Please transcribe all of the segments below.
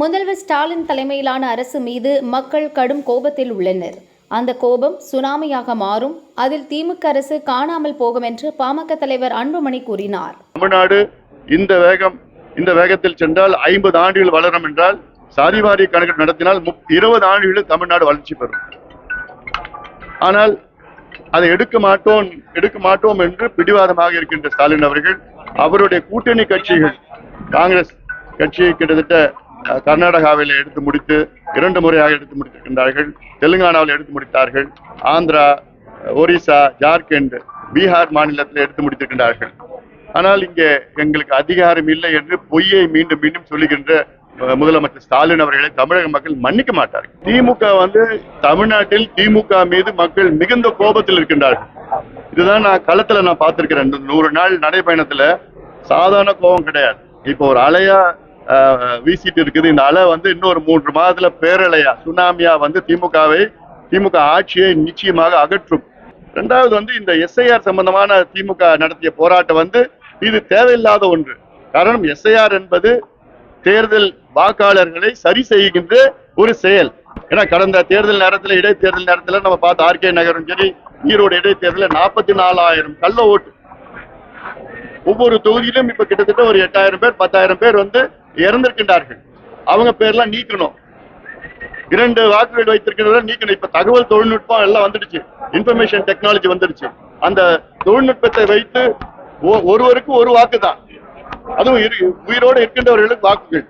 முதல்வர் ஸ்டாலின் தலைமையிலான அரசு மீது மக்கள் கடும் கோபத்தில் உள்ளனர். அந்த கோபம் சுனாமியாக மாறும். அதில் திமுக அரசு காணாமல் போகும் என்று பாமக தலைவர் அன்புமணி கூறினார். தமிழ்நாடு இந்த வேகம் இந்த வேகத்தில் சென்றால் ஐம்பது ஆண்டுகள் வளரும் என்றால் சாதிவாரி கணக்கு நடத்தினால் இருபது ஆண்டுகளில் தமிழ்நாடு வளர்ச்சி பெறும். ஆனால் அதை எடுக்க மாட்டோம் எடுக்க மாட்டோம் என்று பிடிவாதமாக இருக்கின்ற ஸ்டாலின் அவர்கள் அவருடைய கூட்டணி கட்சிகள் காங்கிரஸ் கட்சியை கிட்டத்தட்ட கர்நாடகாவில் எடுத்து முடித்து இரண்டு முறையாக எடுத்து முடித்திருக்கின்றார்கள். தெலுங்கானாவில் எடுத்து முடித்தார்கள். ஆந்திரா ஒரிசா ஜார்க்கண்ட் பீகார் மாநிலத்தில் எடுத்து முடித்திருக்கின்றார்கள். ஆனால் இங்கே எங்களுக்கு அதிகாரம் இல்லை என்று பொய்யை மீண்டும் மீண்டும் சொல்லுகின்ற முதலமைச்சர் ஸ்டாலின் அவர்களை தமிழக மக்கள் மன்னிக்க மாட்டார்கள். திமுக வந்து தமிழ்நாட்டில் திமுக மீது மக்கள் மிகுந்த கோபத்தில் இருக்கின்றார்கள். இதுதான் நான் களத்துல நான் பார்த்திருக்கிறேன். நூறு நாள் நடைபயணத்துல சாதாரண கோபம் கிடையாது. இப்போ ஒரு அலையா வீசிட்டு இருக்குது. இந்த அலை வந்து இன்னொரு மூன்று மாதத்துல பேரலையா சுனாமியா வந்து திமுகவை திமுக ஆட்சியை நிச்சயமாக அகற்றும். ரெண்டாவது வந்து இந்த எஸ்ஐஆர் சம்பந்தமான திமுக நடத்திய போராட்டம் வந்து இது தேவையில்லாத ஒன்று. காரணம் எஸ்ஐஆர் என்பது தேர்தல் வாக்காளர்களை சரி செய்கின்ற ஒரு செயல். ஏன்னா கடந்த தேர்தல் நேரத்தில் இடைத்தேர்தல் நேரத்தில் நம்ம பார்த்த ஆர்கே நகரும் சரி ஈரோடு இடைத்தேர்தலில் நாற்பத்தி நாலாயிரம் கள்ள ஓட்டு. ஒவ்வொரு தொகுதியிலும் இப்ப கிட்டத்தட்ட ஒரு எட்டாயிரம் பேர் பத்தாயிரம் பேர் வந்து இறந்திருக்கின்றார்கள். அவங்க பேர்லாம் நீக்கணும். இரண்டு வாக்குகள் வைத்திருக்கிறத நீக்கணும். இப்ப தகவல் தொழில்நுட்பம் எல்லாம் வந்துடுச்சு. இன்ஃபர்மேஷன் டெக்னாலஜி வந்துடுச்சு. அந்த தொழில்நுட்பத்தை வைத்து ஒ- ஒருவருக்கு ஒரு வாக்கு தான் அதுவும் உயிரோடு இருக்கின்றவர்களுக்கு வாக்குகள்.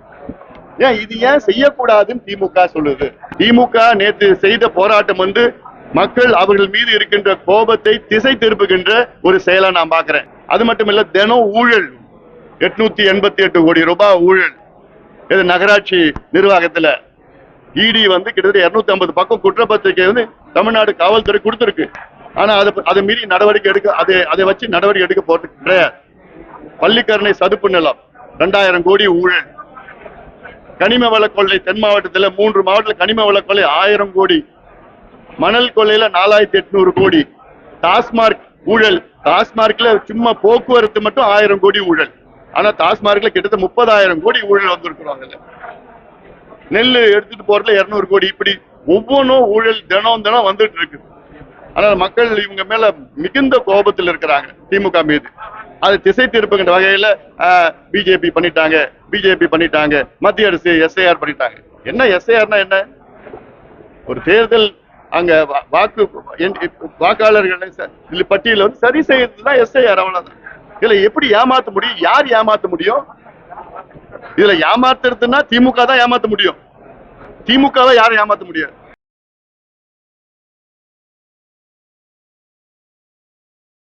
ஏன் இது ஏன் செய்யக்கூடாதுன்னு திமுக சொல்லுது. திமுக நேற்று செய்த போராட்டம் வந்து மக்கள் அவர்கள் மீது இருக்கின்ற கோபத்தை திசை திருப்புகின்ற ஒரு செயலா நான் பாக்குறேன் அது மட்டும் இல்ல தினம் ஊழல். எட்நூத்தி எண்பத்தி எட்டு கோடி ரூபாய் ஊழல். இது நகராட்சி நிர்வாகத்துல இடி வந்து கிட்டத்தட்ட 250 ஐம்பது பக்கம் குற்றப்பத்திரிகை வந்து தமிழ்நாடு காவல்துறை கொடுத்துருக்கு. ஆனா அதை அதை மீறி நடவடிக்கை எடுக்க அதை அதை வச்சு நடவடிக்கை எடுக்க போறது கிடையாது. பள்ளிக்கரணை சதுப்பு நிலம் ரெண்டாயிரம் கோடி ஊழல். கனிம வள கொள்ளை தென் மாவட்டத்தில் மூன்று மாவட்டத்தில் கனிம வள கொள்ளை ஆயிரம் கோடி. மணல் கொள்ளையில நாலாயிரத்தி எட்நூறு கோடி. டாஸ்மார்க் ஊழல் டாஸ்மார்க்ல சும்மா போக்குவரத்து மட்டும் ஆயிரம் கோடி ஊழல். ஆனா டாஸ்மார்க்ல கிட்டத்தட்ட முப்பதாயிரம் கோடி ஊழல் வந்திருக்கிறாங்கல்ல நெல் எடுத்துட்டு போறதுல இருநூறு கோடி. இப்படி ஒவ்வொன்றும் ஊழல் தினம் தினம் வந்துட்டு இருக்கு. ஆனால் மக்கள் இவங்க மேல மிகுந்த கோபத்தில் இருக்கிறாங்க திமுக மீது. அது திசை திருப்புகின்ற வகையில பிஜேபி பண்ணிட்டாங்க பிஜேபி பண்ணிட்டாங்க மத்திய அரசு எஸ்ஐஆர் பண்ணிட்டாங்க. என்ன எஸ்ஐஆர்னா என்ன? ஒரு தேர்தல் அங்க வாக்கு எண்- வாக்காளர்களை பட்டியல வந்து சரி செய்யறதுதான் எஸ்ஐஆர் அவ்வளவுதான். இதுல எப்படி ஏமாத்த முடியும்? யார் ஏமாத்த முடியும்? இதுல ஏமாத்துறதுன்னா திமுக தான் ஏமாத்த முடியும். திமுகவை யாரும் ஏமாத்த முடியாது.